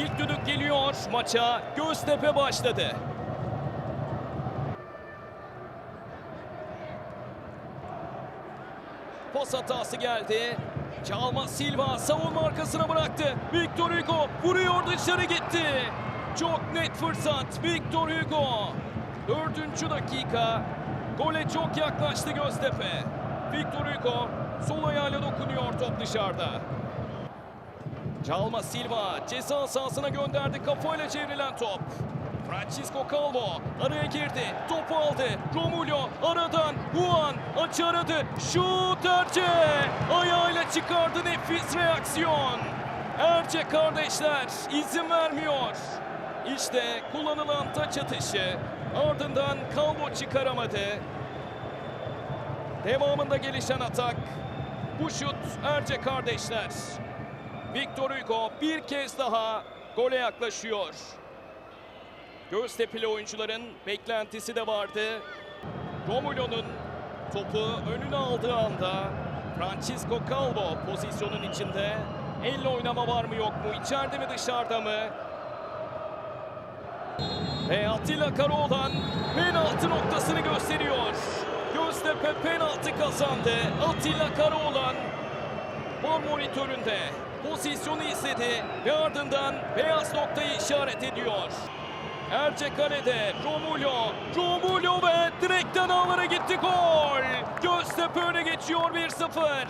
İlk düdük geliyor. Maça Göztepe başladı. Pas hatası geldi. Çalma Silva savunma arkasına bıraktı. Victor Hugo vuruyor dışarı gitti. Çok net fırsat Victor Hugo. Dördüncü dakika. Gole çok yaklaştı Göztepe. Victor Hugo sol ayağıyla dokunuyor top dışarıda. Çalma Silva ceza sahasına gönderdi kafayla çevrilen top. Francisco Calvo araya girdi. Topu aldı. Romulo aradan Juan açı aradı. Şut Erce. Ayağıyla çıkardı nefis reaksiyon. Erce kardeşler izin vermiyor. İşte kullanılan taç atışı. Ardından Calvo çıkaramadı. Devamında gelişen atak. Bu şut Erce kardeşler. Victor Hugo bir kez daha gole yaklaşıyor. Göztepe'li oyuncuların beklentisi de vardı. Romulo'nun topu önüne aldığı anda Francisco Calvo pozisyonun içinde. Elle oynama var mı yok mu? İçeride mi dışarıda mı? Ve Atilla Karaoğlan penaltı noktasını gösteriyor. Göztepe penaltı kazandı. Atilla Karaoğlan var monitöründe pozisyonu izledi ve ardından beyaz noktayı işaret ediyor. Erce kalede Romulo, Romulo ve direkten ağlara gitti gol. Göztepe öne geçiyor 1-0.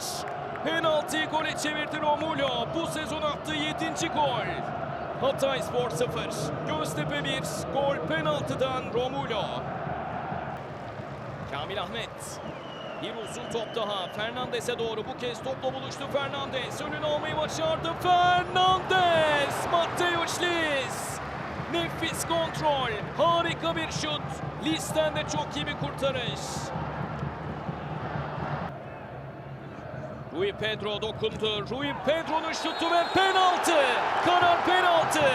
Penaltıyı gole çevirdi Romulo. Bu sezon attığı 7. gol. Hatay Spor 0, Göztepe 1, gol penaltıdan Romulo. Kamil Ahmet. Bir uzun top daha Fernandes'e doğru bu kez topla buluştu Fernandes. Önünü almayı başardı Fernandes. Matteo Schliz. Nefis kontrol. Harika bir şut. Listen de çok iyi bir kurtarış. Rui Pedro dokundu. Rui Pedro'nun şutu ve penaltı. Karar penaltı.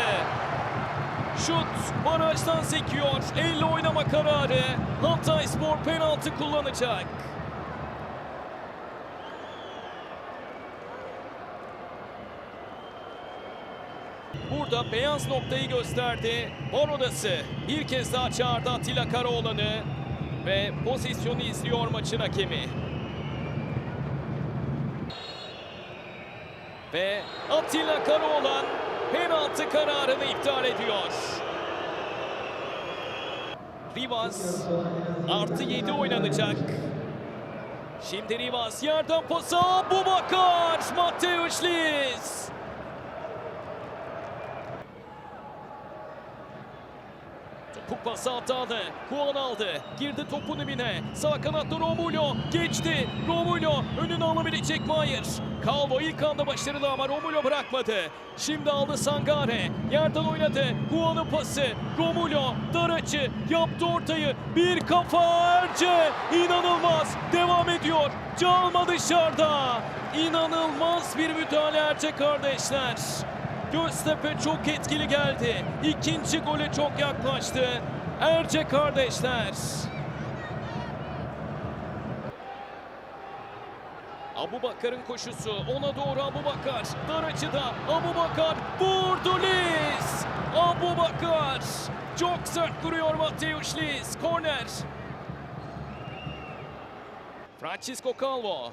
Şut barajdan sekiyor. Elle oynama kararı. Hatay Spor penaltı kullanacak. Burada beyaz noktayı gösterdi. Var odası bir kez daha çağırdı Atilla Karaoğlan'ı ve pozisyonu izliyor maçın hakemi. Ve Atilla Karaoğlan penaltı kararını iptal ediyor. Rivas artı 7 oynanacak. Şimdi Rivas yerden pasa bu bakar. Matteo Topu pası hatalı. Aldı. Girdi topun dibine. Sağ kanatta Romulo. Geçti. Romulo önünü alabilecek mi? Hayır. Calvo ilk anda başarılı ama Romulo bırakmadı. Şimdi aldı Sangare. Yerden oynadı. Kuan'ın pası. Romulo dar açı. Yaptı ortayı. Bir kafa Erce. İnanılmaz. Devam ediyor. Çalma dışarıda. İnanılmaz bir müdahale Erce kardeşler. Göztepe çok etkili geldi. İkinci gole çok yaklaştı. Erce kardeşler. Abu Bakar'ın koşusu ona doğru Abu Bakar. Dar açıda Abu Bakar vurdu Liz. Abu Bakar çok sert vuruyor Matteo Schliz. Korner. Francisco Calvo.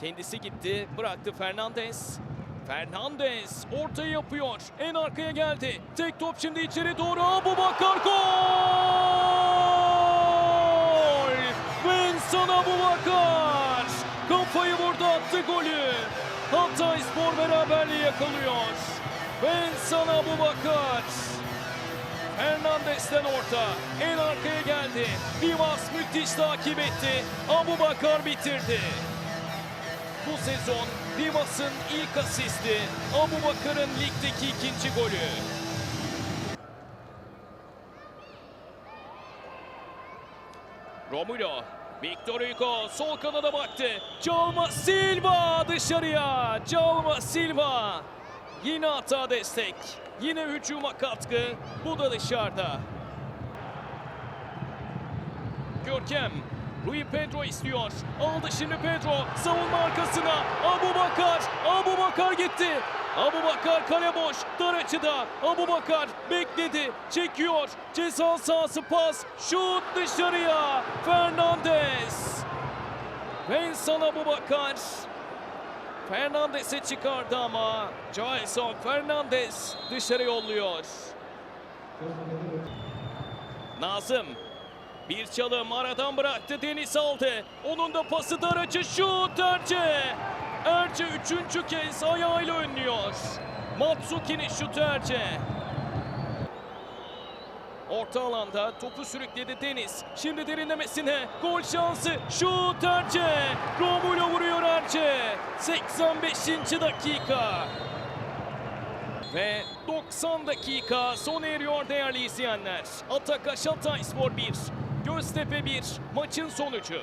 Kendisi gitti bıraktı Fernandes. Fernandes ortayı yapıyor. En arkaya geldi. Tek top şimdi içeri doğru. Abu Bakar gol! Vincent Abu Bakar! Kafayı vurdu attı golü. Hatay Spor beraberliği yakalıyor. Vincent Abu Bakar. Hernandez'den orta. En arkaya geldi. Rivas müthiş takip etti. Abu Bakar bitirdi. Bu sezon Rivas'ın ilk asisti, Abu Bakar'ın ligdeki ikinci golü. Romulo, Victor Hugo sol kanada baktı. Calma Silva dışarıya. Calma Silva. Yine hata destek. Yine hücuma katkı. Bu da dışarıda. Görkem Rui Pedro istiyor. Aldı şimdi Pedro. Savunma arkasına. Abu Bakar. Abu Bakar gitti. Abu Bakar kale boş. Dar açıda. Abu Bakar bekledi. Çekiyor. Ceza sahası pas. Şut dışarıya. Fernandez. Vincent Abu Bakar. Fernandez'e çıkardı ama Jason Fernandez dışarı yolluyor. Nazım bir çalım aradan bıraktı Deniz aldı. Onun da pası dar açı şut Erce. Erce üçüncü kez ayağıyla önlüyor. Matsuki'nin şutu Erce. Orta alanda topu sürükledi Deniz. Şimdi derinlemesine gol şansı. Şut Erce. Romulo vuruyor Erce. 85. dakika. Ve 90 dakika sona eriyor değerli izleyenler. Ataka Şatay Spor 1, Göztepe 1 maçın sonucu.